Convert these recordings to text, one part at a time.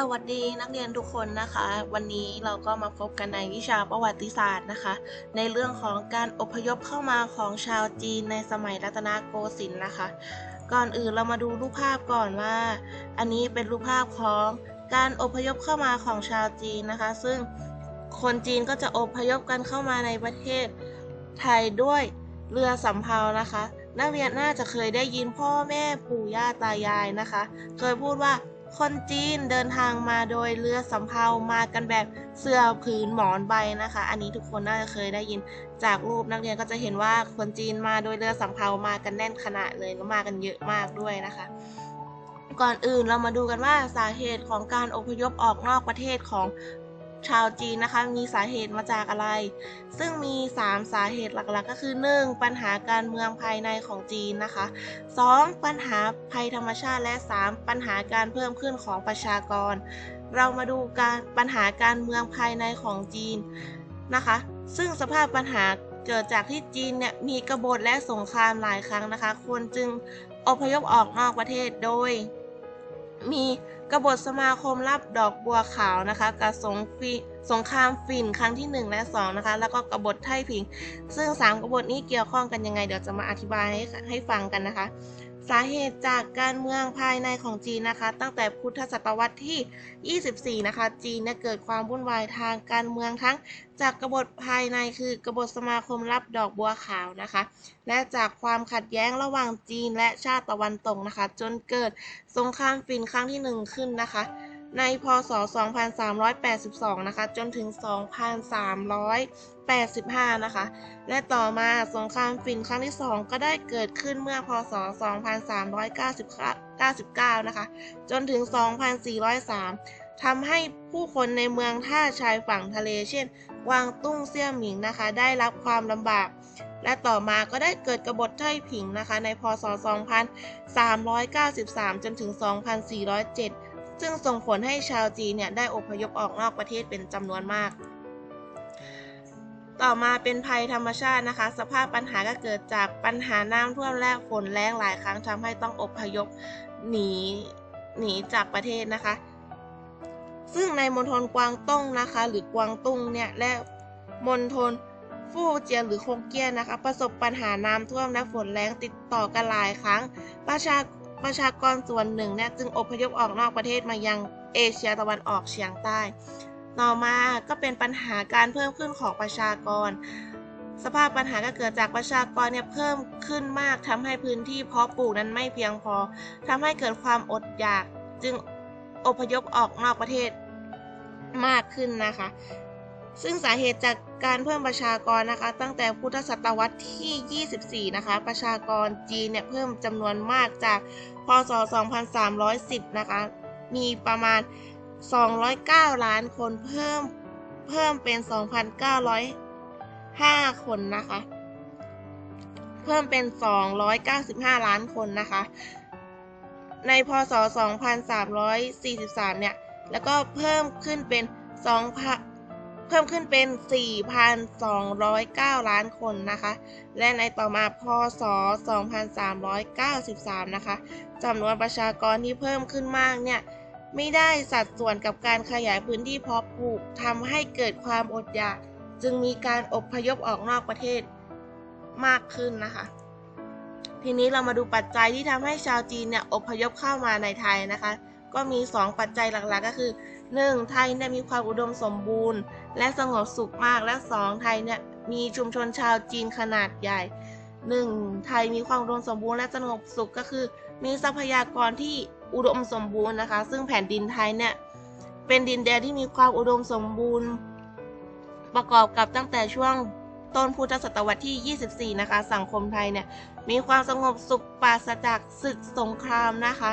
สวัสดีนักเรียนทุกคนนะคะ วันนี้เราก็มาพบกันในวิชาประวัติศาสตร์นะคะ ในเรื่องของการอพยพเข้ามาของชาวจีนในสมัยรัตนโกสินทร์นะคะ ก่อนอื่นเรามาดูรูปภาพก่อนว่า อันนี้เป็นรูปภาพของการอพยพเข้ามาของชาวจีนนะคะ ซึ่งคนจีนก็จะอพยพกันเข้ามาในประเทศไทยด้วยเรือสำเภานะคะ นักเรียนน่าจะเคยได้ยินพ่อแม่ปู่ย่าตายายนะคะ เคยพูดว่า คนจีนเดินทางมาโดยเรือสำเภามากันแบบเสื้อผืนหมอนใบนะคะ อันนี้ทุกคนน่าจะเคยได้ยินจากรูปนักเรียนก็จะเห็นว่าคนจีนมาโดยเรือสำเภามากันแน่นขนาดเลยแล้วมากันเยอะมากด้วยนะคะ ก่อนอื่นเรามาดูกันว่าสาเหตุของการอพยพออกนอกประเทศของ ชาวจีนนะคะมีสาเหตุมาจากอะไร ซึ่งมี 3 สาเหตุหลักๆ ก็คือ 1. ปัญหาการเมืองภายในของจีนนะคะ 2. ปัญหาภัยธรรมชาติและ 3. ปัญหาการเพิ่มขึ้นของประชากร เรามาดูการปัญหาการเมืองภายในของจีนนะคะ ซึ่งสภาพปัญหาเกิดจากที่จีนเนี่ยมีกบฏและสงครามหลายครั้งนะคะ คนจึงอพยพออกนอกประเทศโดย มีกบฏสมาคมรับดอกบัวขาวนะคะกับสงฟีสงครามฝิ่นครั้งที่ 1 และ2นะคะแล้วก็กบฏไทผิง ซึ่ง 3กบฏนี้เกี่ยวข้องกันยังไง เดี๋ยวจะมาอธิบายให้ให้ฟังกันนะคะ สาเหตุจากการเมืองภายในของจีนนะคะ ตั้งแต่พุทธศตวรรษที่ 24 นะคะ จีนเนี่ยเกิดความวุ่นวายทางการเมืองทั้ง จากกบฏภายในคือกบฏสมาคมรับดอกบัวขาวนะคะ และจากความขัดแย้งระหว่างจีนและชาติตะวันตกนะคะ จนเกิดสงครามฝิ่นครั้งที่ 1 ขึ้นนะคะ ในพศ 2382 นะคะ จนถึง 2385 นะคะ และต่อมาสงครามฝิ่นครั้งที่ 2 ก็ได้เกิดขึ้นเมื่อพศ 2399 นะคะ จนถึง 2403 ทำให้ผู้คนในเมืองท่าชายฝั่งทะเล เช่น กวางตุ้งเซี่ยหมิงนะคะ ได้รับความลำบากและต่อมาก็ได้เกิดกบฏไท่ผิงนะคะ ในพศ 2393 จนถึง 2407 ซึ่งส่งผลให้ชาวจีนเนี่ยได้อพยพออกนอกประเทศเป็นจำนวนมาก ต่อมาเป็นภัยธรรมชาตินะคะ สภาพปัญหาก็เกิดจากปัญหาน้ำท่วมและฝนแรงหลายครั้งทำให้ต้องอพยพหนีหนีจากประเทศนะคะ ซึ่งในมณฑลกวางตุ้งนะคะ หรือกวางตุ้งเนี่ยและมณฑลฟู่เจียนหรือคงเกี้ยนนะคะ ประสบปัญหาน้ำท่วมและฝนแรงติดต่อกันหลายครั้ง ประชา ประชากรส่วนหนึ่งเนี่ยจึงอพยพออกนอกประเทศมายังเอเชียตะวันออกเฉียงใต้ ต่อมาก็เป็นปัญหาการเพิ่มขึ้นของประชากร สภาพปัญหาก็เกิดจากประชากรเนี่ยเพิ่มขึ้นมากทำให้พื้นที่เพาะปลูกนั้นไม่เพียงพอทำให้เกิดความอดอยากจึงอพยพออกนอกประเทศมากขึ้นนะคะ ซึ่งสาเหตุจากการเพิ่มประชากรนะคะ ตั้งแต่พุทธศตวรรษที่ 24 นะคะ ประชากรจีนเนี่ยเพิ่มจำนวนมากจาก พศ 2310 นะคะ มีประมาณ 209 ล้านคนเพิ่มเพิ่มเป็น 2,905 คนนะคะ เพิ่มเป็น 295 ล้านคนนะคะ ในพศ 2343 เนี่ย แล้วก็เพิ่มขึ้นเป็น2 เพิ่มขึ้นเป็น 4,209 ล้านคนนะคะ และในต่อมาพศ 2393 นะคะจำนวนประชากรที่เพิ่มขึ้นมากเนี่ยไม่ได้สัดส่วนกับการขยายพื้นที่เพาะปลูกทำให้เกิดความอดอยาก จึงมีการอพยพออกนอกประเทศมากขึ้นนะคะ ทีนี้เรามาดูปัจจัยที่ทำให้ชาวจีนเนี่ยอพยพเข้ามาในไทยนะคะ ก็มี 2 ปัจจัยหลักๆก็คือ 1. ไทยเนี่ยมีความอุดมสมบูรณ์ และสงบสุขมากและ 2. ไทยเนี่ยมีชุมชนชาวจีนขนาดใหญ่ 1. ไทยมีความอุดมสมบูรณ์และสงบสุขก็คือ มีทรัพยากรที่อุดมสมบูรณ์นะคะ ซึ่งแผ่นดินไทยเนี่ยเป็นดินแดนที่มีความอุดมสมบูรณ์ ประกอบกับตั้งแต่ช่วงต้นพุทธศตวรรษที่ 24 นะคะ สังคมไทยเนี่ยมีความสงบสุขปราศจากศึกสงครามนะคะ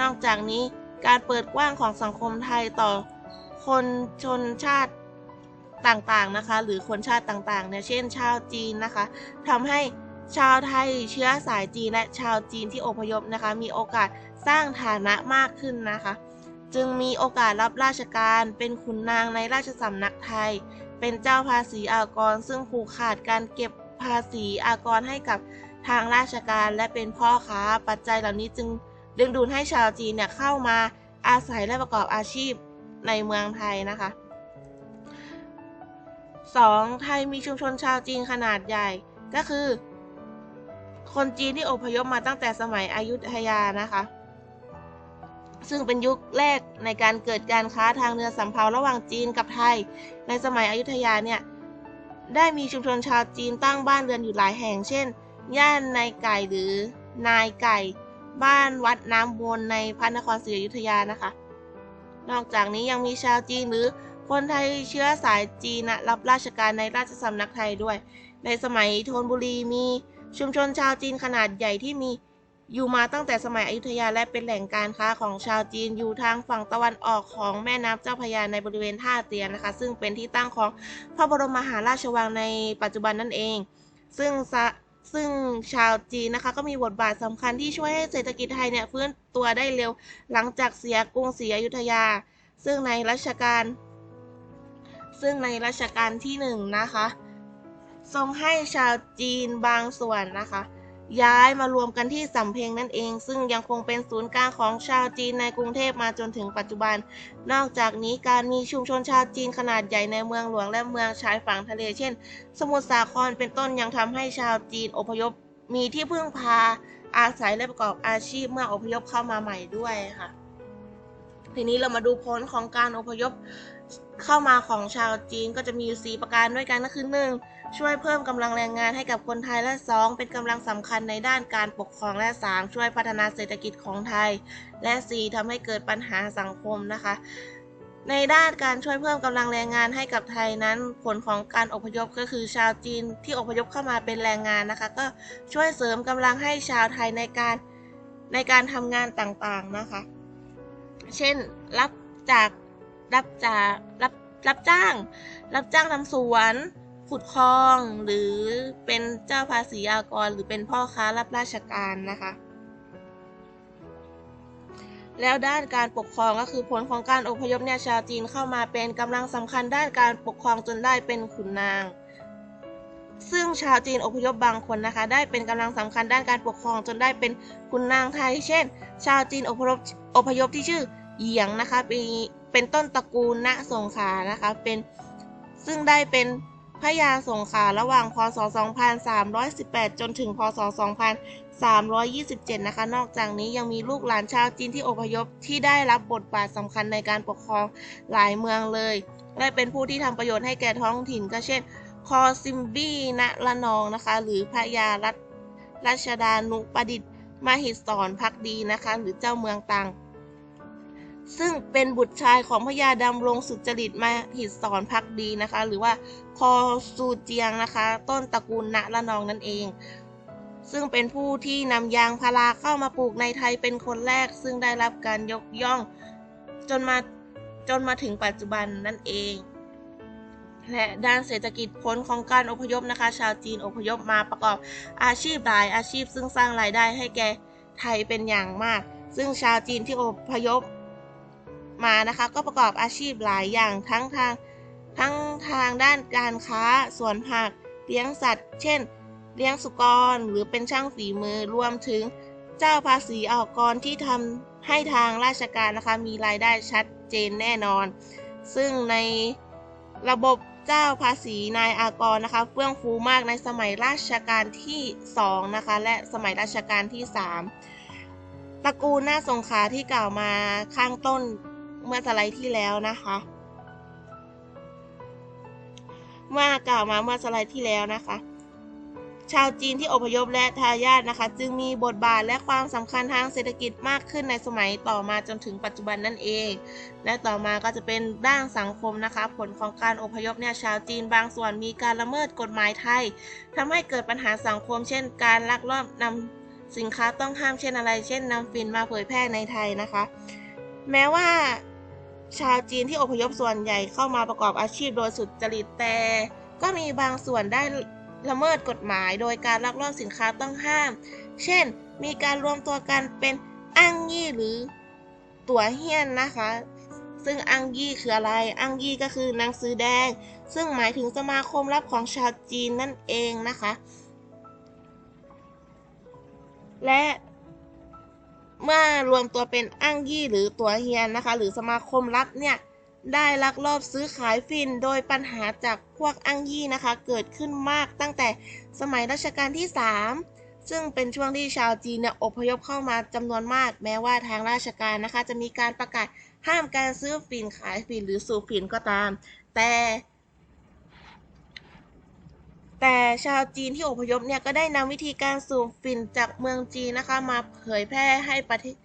นอกจากนี้ การเปิดกว้างของสังคมไทยต่อคนชนชาติต่างๆนะคะ หรือคนชาติต่างๆเนี่ยเช่น ชาวจีนนะคะทำให้ชาวไทยเชื้อสายจีนและชาวจีนที่อพยพนะคะ มีโอกาสสร้างฐานะมากขึ้นนะคะ จึงมีโอกาสรับราชการเป็นขุนนางในราชสำนักไทย เป็นเจ้าภาษีอากร ซึ่งผูกขาดการเก็บภาษีอากรให้กับทางราชการและเป็นพ่อค้าปัจจัยเหล่านี้จึง ดึงดูดให้ชาวจีนเนี่ยเข้ามาอาศัยและประกอบอาชีพในเมืองไทยนะคะ 2. ไทยมีชุมชนชาวจีนขนาดใหญ่ก็คือ คนจีนที่อพยพมาตั้งแต่สมัยอยุธยานะคะ ซึ่งเป็นยุคแรกในการเกิดการค้าทางเรือสำเภาระหว่างจีนกับไทย ในสมัยอยุธยาเนี่ยได้มีชุมชนชาวจีนตั้งบ้านเรือนอยู่หลายแห่ง เช่น ย่านนายไก่หรือนายไก่ บ้านวัดน้ำวนในพระนครศรีอยุธยานะคะ นอกจากนี้ยังมีชาวจีนหรือคนไทยเชื้อสายจีนรับราชการในราชสำนักไทยด้วย ในสมัยธนบุรีมีชุมชนชาวจีนขนาดใหญ่ที่มีอยู่มาตั้งแต่สมัยอยุธยาและเป็นแหล่งการค้าของชาวจีนอยู่ทางฝั่งตะวันออกของแม่น้ำเจ้าพระยาในบริเวณท่าเตียนนะคะ ซึ่งเป็นที่ตั้งของพระบรมมหาราชวังในปัจจุบันนั่นเอง ซึ่ง ซึ่งชาวจีนนะคะก็มีบทบาทสำคัญที่ช่วยให้เศรษฐกิจไทยเนี่ยฟื้นตัวได้เร็วหลังจากเสียกรุงศรีอยุธยา ซึ่งในรัชกาลซึ่งในรัชกาลที่หนึ่งนะคะทรงให้ชาวจีนบางส่วนนะคะ ย้ายมารวมกันที่สำเพ็งนั่นเอง ซึ่งยังคงเป็นศูนย์กลางของชาวจีนในกรุงเทพมาจนถึงปัจจุบัน นอกจากนี้การมีชุมชนชาวจีนขนาดใหญ่ในเมืองหลวงและเมืองชายฝั่งทะเลเช่น สมุทรสาครเป็นต้นยังทำให้ชาวจีนอพยพมีที่พึ่งพาอาศัยและประกอบอาชีพเมื่ออพยพเข้ามาใหม่ด้วยค่ะ ทีนี้เรามาดูผลของการอพยพเข้ามาของชาวจีนก็จะมีอยู่ 4 ประการด้วยกันก็คือ 1. ช่วยเพิ่มกำลังแรงงานให้กับคนไทยและ 2. เป็นกำลังสำคัญในด้านการปกครองและ 3. ช่วยพัฒนาเศรษฐกิจของไทย และ 4. ทำให้เกิดปัญหาสังคมนะคะในด้านการช่วยเพิ่มกำลังแรงงานให้กับไทยนั้น ผลของการอพยพก็คือชาวจีนที่อพยพเข้ามาเป็นแรงงานนะคะ ก็ช่วยเสริมกำลังให้ชาวไทยในการในการทำงานต่างๆนะคะ เช่นรับจากรับจากรับรับจ้าง รับจ้างทำสวน ขุดคลอง หรือเป็นเจ้าภาษีอากร หรือเป็นพ่อค้ารับราชการนะคะ แล้วด้านการปกครองก็คือผลของการอพยพเนี่ยชาวจีนเข้ามาเป็นกำลังสำคัญด้านการปกครองจนได้เป็นขุนนาง ซึ่งชาวจีนอพยพบางคนนะคะ ได้เป็นกำลังสำคัญด้านการปกครองจนได้เป็นขุนนางไทย เช่น ชาวจีนอพยพอพยพที่ชื่อเหยียงนะคะเป็นเป็นต้นตระกูลณสงขานะคะเป็นซึ่งได้เป็น พระยาสงขลาระหว่างพศ 2318 จนถึงพศ 2327 นะคะ นอกจากนี้ยังมีลูกหลานชาวจีนที่อพยพที่ได้รับบทบาทสำคัญในการปกครองหลายเมืองเลย และเป็นผู้ที่ทำประโยชน์ให้แก่ท้องถิ่นก็เช่น คอซิมบี้ณละนองนะคะ หรือพระยารัตรัชดานุประดิษฐ์มหิศรพักดีนะคะ หรือเจ้าเมืองตัง ซึ่งเป็นบุตรชายของพระยาดำรงสุจริตมาหิศรพักดีนะคะ หรือว่าคอซูเจียงนะคะ ต้นตระกูลณละนองนั่นเอง ซึ่งเป็นผู้ที่นำยางพาราเข้ามาปลูกในไทยเป็นคนแรก ซึ่งได้รับการยกย่องจนมาจนมาถึงปัจจุบันนั่นเอง และด้านเศรษฐกิจผลของการอพยพนะคะ ชาวจีนอพยพมาประกอบอาชีพหลายอาชีพ ซึ่งสร้างรายได้ให้แก่ไทยเป็นอย่างมาก ซึ่งชาวจีนที่อพยพ มานะคะก็ประกอบอาชีพหลายอย่างทั้งทางทั้งทางด้านการค้าสวนผักเลี้ยงสัตว์ เช่น เลี้ยงสุกรหรือเป็นช่างฝีมือรวมถึงเจ้าภาษีออกกรที่ทำให้ทางราชการนะคะมีรายได้ชัดเจนแน่นอน ซึ่งในระบบเจ้าภาษีนายอากรนะคะเฟื่องฟูมากในสมัยราชการที่2นะคะและสมัยราชการที่ 3ตระกูลหน้าสงขาที่กล่าวมาข้างต้น เมื่อสไลด์ที่แล้วนะคะ เมื่อกล่าวมาเมื่อสไลด์ที่แล้วนะคะ ชาวจีนที่อพยพและทายาทนะคะ จึงมีบทบาทและความสำคัญทางเศรษฐกิจมากขึ้นในสมัยต่อมาจนถึงปัจจุบันนั่นเอง และต่อมาก็จะเป็นด้านสังคมนะคะ ผลของการอพยพเนี่ยชาวจีนบางส่วนมีการละเมิดกฎหมายไทยทำให้เกิดปัญหาสังคม เช่น การลักลอบนำสินค้าต้องห้ามเช่นอะไร เช่นนำฝิ่นมาเผยแพร่ในไทยนะคะ แม้ว่า ชาวจีนที่อพยพส่วนใหญ่เข้ามาประกอบอาชีพโดยสุดจริตแต่ ก็มีบางส่วนได้ละเมิดกฎหมาย โดยการลักลอบสินค้าต้องห้าม เช่น มีการรวมตัวกันเป็นอังยี่หรือตั๋วเฮียนนะคะ ซึ่งอังยี่คืออะไร อังยี่ก็คือหนังสือแดง ซึ่งหมายถึงสมาคมลับของชาวจีนนั่นเองนะคะ และ เมื่อรวมตัวเป็นอ้างยี่หรือตัวเฮียนนะคะ หรือสมาคมลับเนี่ยได้ลักลอบซื้อขายฟิน โดยปัญหาจากพวกอ้างยี่นะคะ เกิดขึ้นมากตั้งแต่สมัยรัชกาลที่ 3 ซึ่งเป็นช่วงที่ชาวจีนเนี่ยอพยพเข้ามาจำนวนมาก แม้ว่าทางราชการนะคะ จะมีการประกาศห้ามการซื้อฝิ่นขายฝิ่นหรือสูบฝิ่นก็ตาม แต่ แต่ชาวจีนที่อพยพเนี่ยก็ได้นำวิธีการสูบฝิ่นจากเมืองจีนนะคะมาเผยแพร่ให้ประเทศ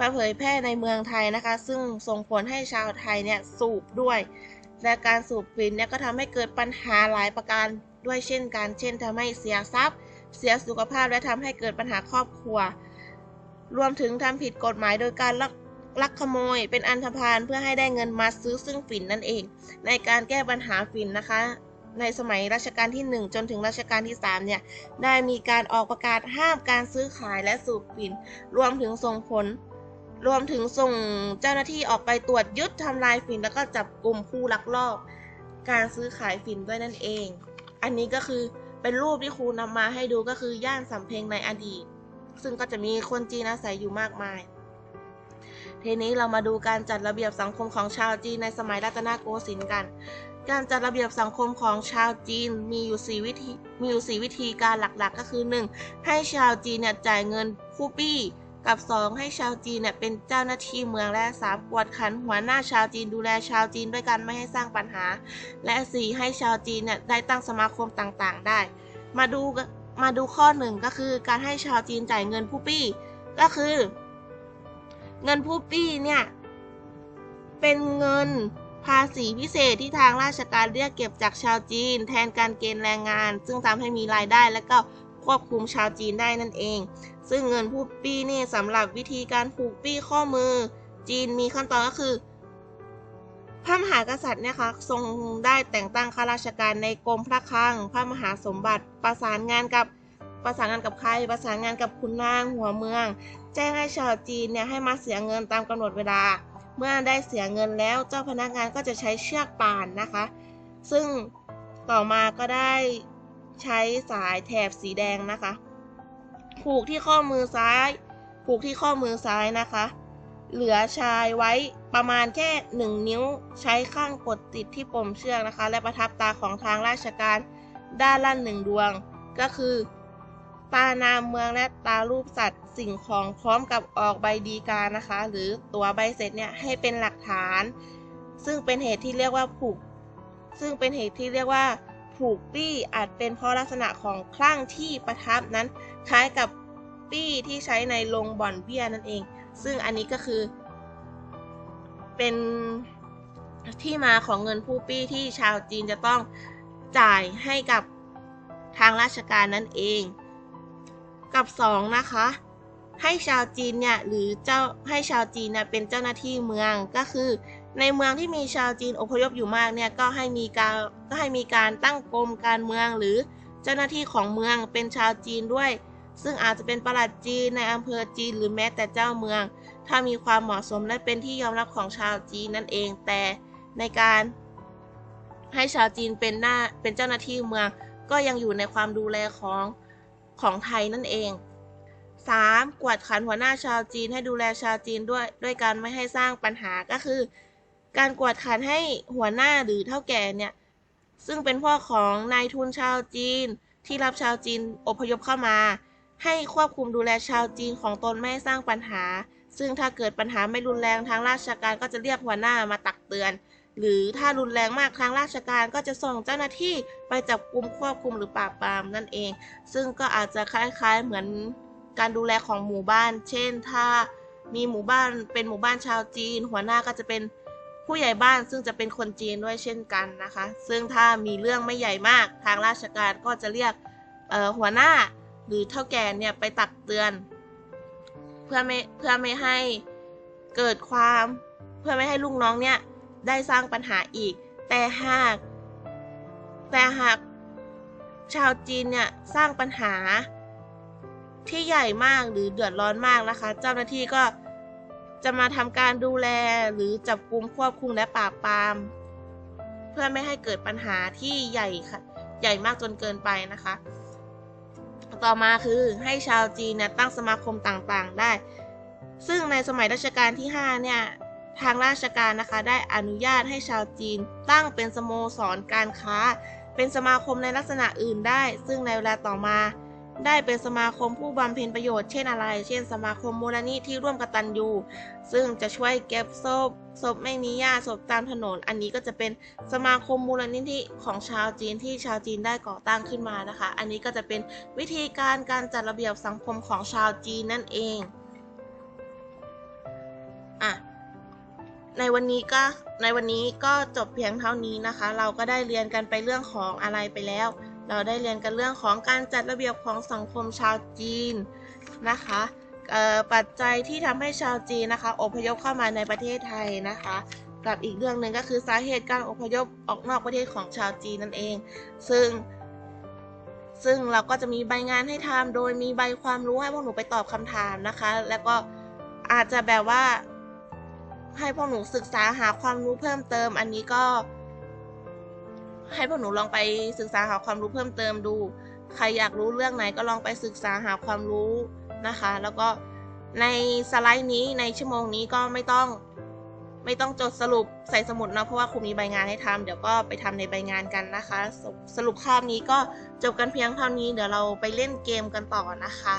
มาเผยแพร่ในเมืองไทยนะคะ ซึ่งส่งผลให้ชาวไทยเนี่ยสูบด้วย และการสูบฝิ่นเนี่ยก็ทำให้เกิดปัญหาหลายประการด้วยเช่นกันเช่นทำให้เสียทรัพย์ เสียสุขภาพและทำให้เกิดปัญหาครอบครัว รวมถึงทำผิดกฎหมายโดยการลักลักขโมยเป็นอันธพาลเพื่อให้ได้เงินมาซื้อซึ่งฝิ่นนั่นเอง ในการแก้ปัญหาฝิ่นนะคะ ในสมัยรัชกาลที่ 1 จนถึงรัชกาลที่ 3 เนี่ย ได้มีการออกประกาศห้ามการซื้อขายและสูบฝิ่น รวมถึงส่งผล รวมถึงส่งเจ้าหน้าที่ออกไปตรวจยึดทำลายฝิ่น แล้วก็จับกลุ่มผู้ลักลอบ การซื้อขายฝิ่นด้วยนั่นเอง อันนี้ก็คือเป็นรูปที่ครูนำมาให้ดูก็คือย่านสำเพ็งในอดีต ซึ่งก็จะมีคนจีนอาศัยอยู่มากมาย ทีนี้เรามาดูการจัดระเบียบสังคมของชาวจีนในสมัยรัตนโกสินทร์กัน การจัดระเบียบสังคมของชาวจีนมีอยู่ 4 วิธีมีอยู่ 4 วิธีการหลักๆ ก็คือ 1. ให้ชาวจีนเนี่ยจ่ายเงินผู้ปี้กับ 2. ให้ชาวจีนเนี่ยเป็นเจ้าหน้าที่เมืองและ 3. กวดขันหัวหน้าชาวจีนดูแลชาวจีนด้วยกันไม่ให้สร้างปัญหา และ 4. ให้ชาวจีนเนี่ยได้ตั้งสมาคมต่างๆ ได้ มาดูมาดูข้อหนึ่งก็คือการให้ชาวจีนจ่ายเงินผู้ปี้ ก็คือ เงินผู้ปี้เนี่ย เป็นเงินภาษีพิเศษที่ทางราชการเรียกเก็บจากชาวจีน แทนการเกณฑ์แรงงาน ซึ่งทำให้มีรายได้และก็ควบคุมชาวจีนได้นั่นเอง ซึ่งเงินผู้ปี้นี่สำหรับวิธีการผูกปี้ข้อมือ จีนมีขั้นตอนก็คือพระมหากษัตริย์เนี่ยค่ะทรงได้แต่งตั้งข้าราชการในกรมพระคลัง พระมหาสมบัติประสานงานกับ ประสานงานกับใคร ประสานงานกับคุณนางหัวเมือง แจ้งให้ชาวจีนเนี่ยให้มาเสียเงินตามกำหนดเวลา เมื่อได้เสียเงินแล้วเจ้าพนักงานก็จะใช้เชือกป่านนะคะ ซึ่งต่อมาก็ได้ใช้สายแถบสีแดงนะคะ ผูกที่ข้อมือซ้าย ผูกที่ข้อมือซ้ายนะคะ เหลือชายไว้ประมาณแค่หนึ่งนิ้วใช้ข้างกดติดที่ปมเชือกนะคะ และประทับตาของทางราชการด้านละหนึ่งดวง ก็คือ ตานามเมืองและตารูปสัตว์สิ่งของพร้อมกับออกใบดีกานะคะ หรือตัวใบเสร็จเนี่ยให้เป็นหลักฐาน ซึ่งเป็นเหตุที่เรียกว่าผูก ซึ่งเป็นเหตุที่เรียกว่า ผูกปี้อาจเป็นเพราะลักษณะของคลั่งที่ประทับนั้น คล้ายกับปี้ที่ใช้ในโรงบ่อนเบี้ยนั่นเอง ซึ่งอันนี้ก็คือ เป็นที่มาของเงินผู้ปี้ที่ชาวจีนจะต้องจ่ายให้กับทางราชการนั่นเอง กับ 2 นะคะ ให้ชาวจีนเนี่ยหรือเจ้าให้ชาวจีนเนี่ยเป็นเจ้าหน้าที่เมืองก็คือ ในเมืองที่มีชาวจีนอพยพอยู่มากเนี่ยก็ให้มีการก็ให้มีการตั้งกรมการเมืองหรือเจ้าหน้าที่ของเมืองเป็นชาวจีนด้วย ซึ่งอาจจะเป็นประหลัดจีนในอำเภอจีนหรือแม้แต่เจ้าเมือง ถ้ามีความเหมาะสมและเป็นที่ยอมรับของชาวจีนนั่นเองแต่ในการให้ชาวจีนเป็นหน้าเป็นเจ้าหน้าที่เมืองก็ยังอยู่ในความดูแลของ ของไทยนั่นเอง 3. กวดขันหัวหน้าชาวจีนให้ดูแลชาวจีนด้วยด้วยการไม่ให้สร้างปัญหาก็คือ การกวดขันให้หัวหน้าหรือเท่าแก่เนี่ยซึ่งเป็นพ่อของนายทุนชาวจีนที่รับชาวจีนอพยพเข้ามา ให้ควบคุมดูแลชาวจีนของตนไม่ให้สร้างปัญหา ซึ่งถ้าเกิดปัญหาไม่รุนแรงทางราชการก็จะเรียกหัวหน้ามาตักเตือน หรือถ้ารุนแรงมากทางราชการก็จะส่งเจ้าหน้าที่ไปจับกลุ่มควบคุมหรือปราบปรามนั่นเอง ซึ่งก็อาจจะคล้าย ๆ เหมือนการดูแลของหมู่บ้าน เช่น ถ้ามีหมู่บ้านเป็นหมู่บ้านชาวจีน หัวหน้าก็จะเป็นผู้ใหญ่บ้านซึ่งจะเป็นคนจีนด้วยเช่นกันนะคะ ซึ่งถ้ามีเรื่องไม่ใหญ่มากทางราชการก็จะเรียกหัวหน้าหรือเท่าแก่เนี่ยไปตักเตือน เพื่อไม่เพื่อไม่ให้เกิดความเพื่อไม่ให้ลูกน้องเนี่ย ได้สร้างปัญหาอีก แต่หาก แต่หาก ชาวจีนเนี่ยสร้างปัญหา ที่ใหญ่มากหรือเดือดร้อนมากนะคะ เจ้าหน้าที่ก็จะมาทำการดูแลหรือจับกลุมควบคุมและปราบปราม เพื่อไม่ให้เกิดปัญหาที่ใหญ่ค่ะใหญ่มากจนเกินไปนะคะ ต่อมาคือให้ชาวจีนเนี่ยตั้งสมาคมต่างๆได้ ซึ่งในสมัยรัชกาลที่ 5 เนี่ย ทางราชการนะคะได้อนุญาตให้ชาวจีน ตั้งเป็นสโมสรการค้า เป็นสมาคมในลักษณะอื่นได้ ซึ่งในเวลาต่อมา ได้เป็นสมาคมผู้บำเพ็ญประโยชน์เช่นอะไร เช่น สมาคมมูลนิธิร่วมกตัญญูซึ่งจะช่วยเก็บศพศพไม่มีญาติศพตามถนน อันนี้ก็จะเป็นสมาคมมูลนิธิของชาวจีนที่ชาวจีนได้ก่อตั้งขึ้นมานะคะ อันนี้ก็จะเป็นวิธีการการจัดระเบียบสังคมของชาวจีนนั่นเองอะ ในวันนี้ก็ในวันนี้ก็จบเพียงเท่านี้นะคะ เราก็ได้เรียนกันไปเรื่องของอะไรไปแล้ว เราได้เรียนกันเรื่องของการจัดระเบียบของสังคมชาวจีนนะคะปัจจัยที่ทำให้ชาวจีนนะคะอพยพเข้ามาในประเทศไทยนะคะ กับอีกเรื่องหนึ่งก็คือสาเหตุการอพยพออกนอกประเทศของชาวจีนนั่นเอง ซึ่ง ซึ่งเราก็จะมีใบงานให้ทำโดยมีใบความรู้ให้พวกหนูไปตอบคำถามนะคะ แล้วก็อาจจะแบบว่า ให้พวกหนูศึกษาหาความรู้เพิ่มเติม อันนี้ก็ ให้พวกหนูลองไปศึกษาหาความรู้เพิ่มเติมดู ใครอยากรู้เรื่องไหนก็ลองไปศึกษาหาความรู้นะคะ แล้วก็ในสไลด์นี้ในชั่วโมงนี้ก็ไม่ต้องไม่ต้องจดสรุปใส่สมุดนะเพราะว่าครูมีใบงานให้ทำเดี๋ยวก็ไปทำในใบงานกันนะคะสสรุปคาบนี้ก็จบกันเพียงเท่านี้เดี๋ยวเราไปเล่นเกมกันต่อนะคะ